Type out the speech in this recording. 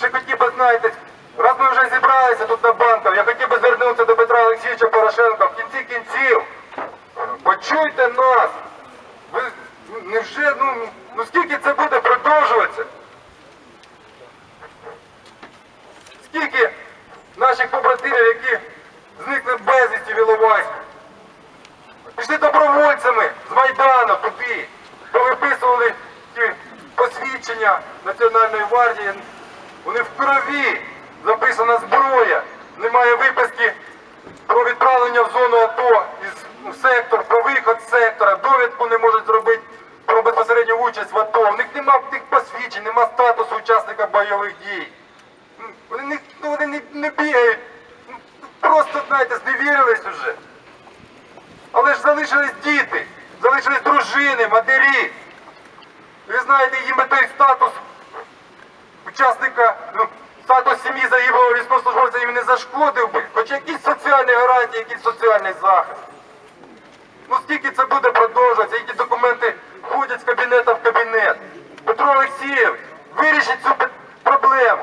ще хотів би, знаєте, раз ми вже зібралися тут на банках, я хотів би звернутися до Петра Олексійовича Порошенка в кінці кінців. Почуйте нас. Ви невже, ну, ну скільки це буде продовжуватися? Скільки наших побратимів, які зникли безвісті в Іловайську, пішли добровольцями з Майдану туди, повиписували ті посвідчення Національної гвардії. Вони в крові, записана зброя, немає виписки про відправлення в зону АТО із ну, сектор, про виход з сектора, довідку не можуть зробити про безпосередню участь в АТО. В них нема тих посвідчень, нема статусу учасника бойових дій. Ну, Вони не, ну, вони не, не бігають. Просто, знаєте, зневірились уже. Але ж залишились діти, залишились дружини, матері. Ви знаєте, їм той статус учасника, ну, статус сім'ї загиблого військовослужбовця їм не зашкодив би. Хоч якісь соціальні гарантії, якийсь соціальний захист. Ну скільки це буде продовжуватися, які документи ходять з кабінету в кабінет. Петро Олексієв, вирішіть цю проблему.